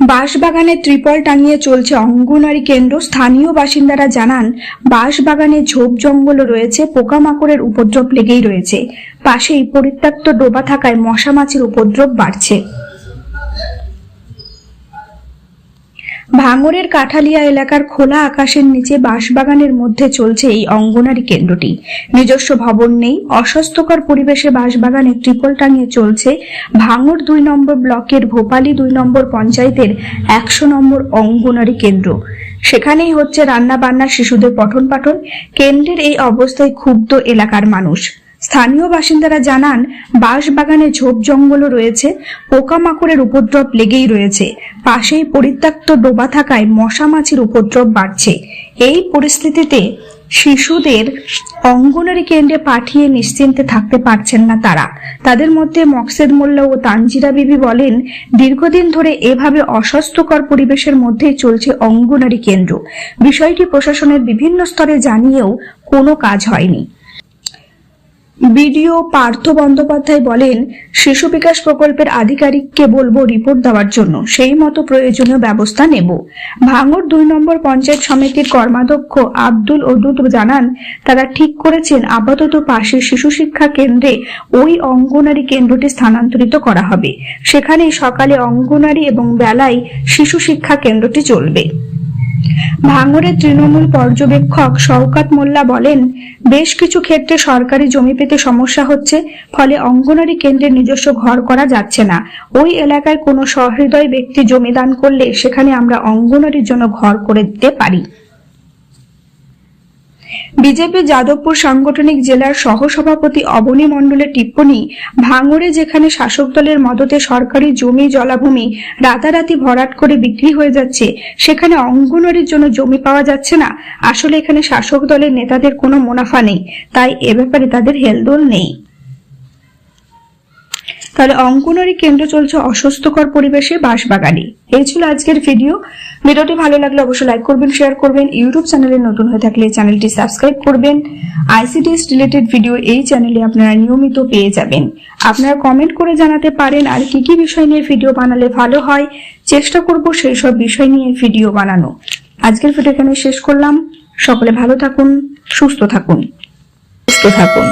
বাঁশবাগানে ত্রিপল টাঙিয়ে চলছে অঙ্গনারী কেন্দ্র। স্থানীয় বাসিন্দারা জানান, বাঁশবাগানে ঝোপ জঙ্গল রয়েছে, পোকামাকড়ের উপদ্রব লেগেই রয়েছে। পাশেই পরিত্যক্ত ডোবা থাকায় মশা মাছির উপদ্রব বাড়ছে। ভাঙড়ের কাঠালিয়া এলাকার খোলা আকাশের নিচে বাঁশবাগানের মধ্যে চলছে এই অঙ্গনারী কেন্দ্রটি। নিজস্ব ভবন নেই, অস্বাস্থ্যকর পরিবেশে বাঁশবাগানে ট্রিপল টাঙিয়ে চলছে ভাঙড় দুই নম্বর ব্লকের ভোপালী দুই নম্বর পঞ্চায়েতের একশো নম্বর অঙ্গনারী কেন্দ্র। সেখানেই হচ্ছে রান্না বান্না শিশুদের পঠন পাঠন। কেন্দ্রের এই অবস্থায় ক্ষুব্ধ এলাকার মানুষ। স্থানীয় বাসিন্দারা জানান, বাঁশবাগানে ঝোপ জঙ্গলও রয়েছে, পোকামাকড়ের উপদ্রব লেগেই রয়েছে। পাশেই পরিত্যক্ত ডোবা থাকায় মশা মাছির উপদ্রব বাড়ছে। এই পরিস্থিতিতে শিশুদের অঙ্গনারী কেন্দ্রে পাঠিয়ে নিশ্চিন্তে থাকতে পারছেন না তারা। তাদের মধ্যে মকসেদ মোল্লা ও তানজিরা বিবি বলেন, দীর্ঘদিন ধরে এভাবে অস্বাস্থ্যকর পরিবেশের মধ্যেই চলছে অঙ্গনারী কেন্দ্র। বিষয়টি প্রশাসনের বিভিন্ন স্তরে জানিয়েও কোনো কাজ হয়নি। বিডিও পার্থ বন্দ্যোপাধ্যায় বলেন, শিশু বিকাশ প্রকল্পের আধিকারিককে বলব রিপোর্ট দেওয়ার জন্য, সেই মতো প্রয়োজনীয় ব্যবস্থা নেব। ভাঙড় দুই নম্বর পঞ্চায়েত সমিতির কর্মাধ্যক্ষ আব্দুল ওদুদ জানান, তারা ঠিক করেছেন, আপাতত পাশের শিশু শিক্ষা কেন্দ্রে ওই অঙ্গনারী কেন্দ্রটি স্থানান্তরিত করা হবে। সেখানেই সকালে অঙ্গনারী এবং বেলায় শিশু শিক্ষা কেন্দ্রটি চলবে। ভাঙড়ের তৃণমূল পর্যবেক্ষক শওকাত মোল্লা বলেন, বেশ কিছু ক্ষেত্রে সরকারি জমি পেতে সমস্যা হচ্ছে, ফলে অঙ্গনারী কেন্দ্রের নিজস্ব ঘর করা যাচ্ছে না। ওই এলাকায় কোনো সহৃদয় ব্যক্তি জমি দান করলে সেখানে আমরা অঙ্গনারীর জন্য ঘর করে দিতে পারি। বিজেপি যাদবপুর সাংগঠনিক জেলার সহসভাপতি অবনী মণ্ডলের টিপ্পণী ভাঙড়ে যেখানে শাসক দলের মদতে সরকারি জমি জলাভূমি রাতারাতি ভরাট করে বিক্রি হয়ে যাচ্ছে, সেখানে অঙ্গনওয়াড়ির জন্য জমি পাওয়া যাচ্ছে না। আসলে এখানে শাসক দলের নেতাদের কোনো মুনাফা নেই, তাই এ ব্যাপারে তাদের হেলদোল নেই। তাহলে অঙ্গনওয়াড়ি কেন্দ্র চলছে অস্বস্থকর পরিবেশে বাঁশবাগানে। এই ছিল আজকের ভিডিও ভিডিওটি ভালো লাগলে অবশ্যই লাইক করবেন শেয়ার করবেন। ইউটিউব চ্যানেলে নতুন হয়ে থাকলে চ্যানেলটি সাবস্ক্রাইব করবেন। আইসিডিএস রিলেটেড ভিডিও এই চ্যানেলে আপনারা নিয়মিত পেয়ে যাবেন। আপনারা কমেন্ট করে জানাতে পারেন আর কি কি বিষয় নিয়ে ভিডিও বানালে ভালো হয়। চেষ্টা করব সেই সব বিষয় নিয়ে ভিডিও বানানো। আজকের ভিডিও এখানে শেষ করলাম। সকলে ভালো থাকুন, সুস্থ থাকুন। সুস্থ থাকুন।